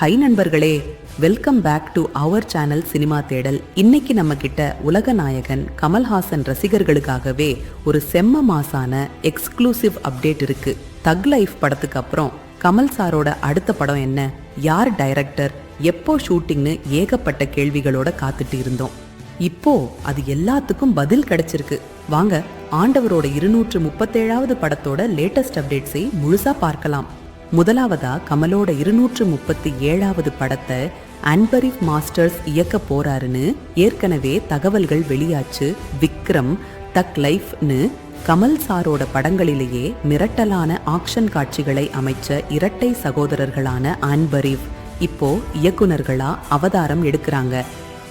High நண்பர்களே welcome back to our channel cinema தேடல் இன்னைக்கு நம்ம கிட்ட உலக நாயகன் கமல்ஹாசன் ரசிகர்களுக்காகவே ஒரு செம்ம மாசான எக்ஸ்க்ளூசிவ் அப்டேட் இருக்கு. தக் லைஃப் படத்துக்கு அப்புறம் கமல் சாரோட அடுத்த படம் என்ன? யார் டைரக்டர் எப்போ ஷூட்டிங்னு ஏகப்பட்ட கேள்விகளோட காத்துட்டு இருந்தோம். இப்போ அது எல்லாத்துக்கும் பதில் கிடைச்சிருக்கு. வாங்க ஆண்டவரோட இருநூற்று முப்பத்தேழாவது படத்தோட லேட்டஸ்ட் அப்டேட்ஸை முழுசா பார்க்கலாம். முதலாவதா கமலோட இருநூற்று முப்பத்தி ஏழாவது படத்தை அன்பரிஃப் மாஸ்டர்ஸ் இயக்க போறாருன்னு ஏற்கனவே தகவல்கள் வெளியாச்சு. விக்ரம் தக் லைஃப்னு கமல் சாரோட படங்களிலேயே மிரட்டலான ஆக்ஷன் காட்சிகளை அமைச்ச இரட்டை சகோதரர்களான அன்பரீவ் இப்போ இயக்குனர்களா அவதாரம் எடுக்கிறாங்க.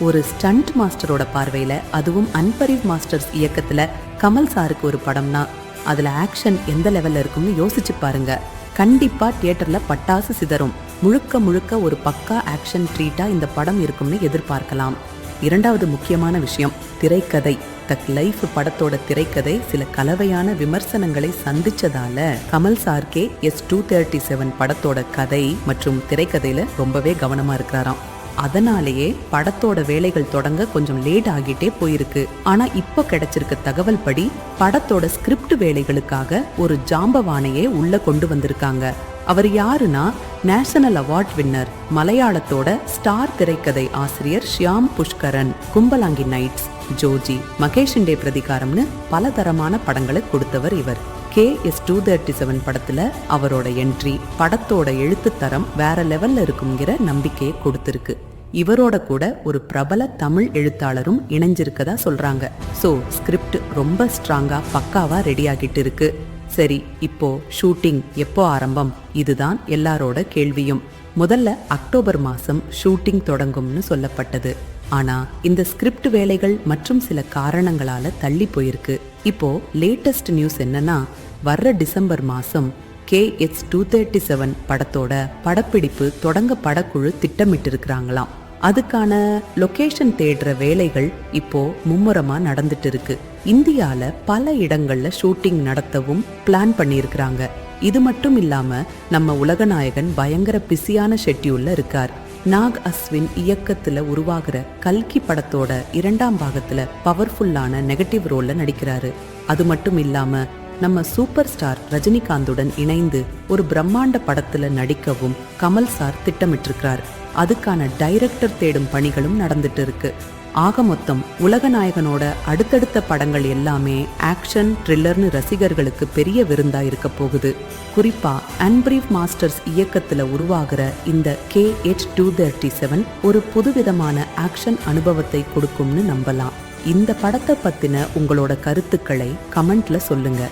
ஒரு ஸ்டண்ட் மாஸ்டரோட பார்வையில அதுவும் அன்பரிவ் மாஸ்டர்ஸ் இயக்கத்துல கமல் சாருக்கு ஒரு படம்னா அதுல ஆக்ஷன் எந்த லெவல்ல இருக்கும்னு யோசிச்சு பாருங்க. கண்டிப்பாக தியேட்டரில் பட்டாசு சிதறும். முழுக்க முழுக்க ஒரு பக்கா ஆக்ஷன் ட்ரீட்டாக இந்த படம் இருக்கும்னு எதிர்பார்க்கலாம். இரண்டாவது முக்கியமான விஷயம் திரைக்கதை. தக் லைஃப் படத்தோட திரைக்கதை சில கலவையான விமர்சனங்களை சந்திச்சதால கமல் சார்கே எஸ் டூ தேர்ட்டி செவன் படத்தோட கதை மற்றும் திரைக்கதையில ரொம்பவே கவனமா இருக்கிறாராம். அதனாலேயே படத்தோட வேலைகள் தொடங்க கொஞ்சம் லேட் ஆகிட்டே போயிருக்கு. ஆனா இப்போ கிடைச்சிருக்க தகவல் படி படத்தோட ஸ்கிரிப்ட் வேலைகளுக்காக ஒரு ஜாம்பவானையே உள்ள கொண்டு வந்திருக்காங்க. அவர் யாருன்னா நேஷனல் அவார்ட் வின்னர் மலையாளத்தோட ஸ்டார் திரைக்கதை ஆசிரியர் ஷியாம் புஷ்கரன் கும்பலாங்கி நைட்ஸ் ஜோஜி மகேஷிண்டே பிரதிகாரம்னு பலதரமான படங்களை கொடுத்தவர் இவர். K S two thirty seven படத்துல அவரோட என்ட்ரி படத்தோட எழுத்துத்தரம் வேற லெவல்ல இருக்குங்கிற நம்பிக்கையை கொடுத்திருக்கு. இவரோட கூட ஒரு பிரபல தமிழ் எழுத்தாளரும் இணைஞ்சிருக்கதா சொல்றாங்க. ஸோ ஸ்கிரிப்ட் ரொம்ப ஸ்ட்ராங்கா பக்காவா ரெடி ஆகிட்டு இருக்கு. சரி இப்போ ஷூட்டிங் எப்போ ஆரம்பம்? இதுதான் எல்லாரோட கேள்வியும். முதல்ல அக்டோபர் மாசம் ஷூட்டிங் தொடங்கும்னு சொல்லப்பட்டது. ஆனா இந்த ஸ்கிரிப்ட் வேலைகள் மற்றும் சில காரணங்களால தள்ளி போயிருக்கு. இப்போ லேட்டஸ்ட் நியூஸ் என்னன்னா வர்ற டிசம்பர் மாசம் K S two thirty seven படத்தோட படப்பிடிப்பு தொடங்க படக்குழு திட்டமிட்டிருக்கிறாங்களாம். அதுக்கான லொகேஷன் தேடுற வேலைகள் இப்போ மும்முரமா நடந்துட்டு இருக்கு இந்தியால பல இடங்கள்ல ஷூட்டிங் நடத்தவும் பிளான் பண்ணியிருக்கிறாங்க. இது மட்டும் இல்லாம நம்ம உலகநாயகன் பயங்கர பிஸியான ஷெட்யூல்ல இருக்கார். நாக் அஸ்வின் இயக்கத்துல உருவாகிற கல்கி படத்தோட இரண்டாம் பாகத்துல பவர்ஃபுல்லான நெகட்டிவ் ரோல்ல நடிக்கிறாரு. அது மட்டும் இல்லாம நம்ம சூப்பர் ஸ்டார் ரஜினிகாந்துடன் இணைந்து ஒரு பிரம்மாண்ட படத்துல நடிக்கவும் கமல் சார் திட்டமிட்டிருக்கிறார். அதுக்கான டைரக்டர் தேடும் பணிகளும் நடந்துட்டு இருக்கு ஆக மொத்தம் உலகநாயகனோட அடுத்தடுத்த படங்கள் எல்லாமே ஆக்ஷன் த்ரில்லர்னு ரசிகர்களுக்கு பெரிய விருந்தா இருக்க போகுது. குறிப்பா அன்பிரீஃப் மாஸ்டர்ஸ் இயக்கத்துல உருவாகிற இந்த K H two thirty seven ஒரு புதுவிதமான ஆக்ஷன் அனுபவத்தை கொடுக்கும்னு நம்பலாம். இந்த படத்தை பத்தின உங்களோட கருத்துக்களை கமெண்ட்ல சொல்லுங்க.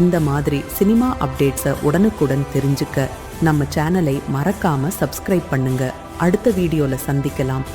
இந்த மாதிரி சினிமா அப்டேட்ஸை உடனுக்குடன் தெரிஞ்சுக்க நம்ம சேனலை மறக்காம சப்ஸ்கிரைப் பண்ணுங்க. அடுத்த வீடியோல சந்திக்கலாம்.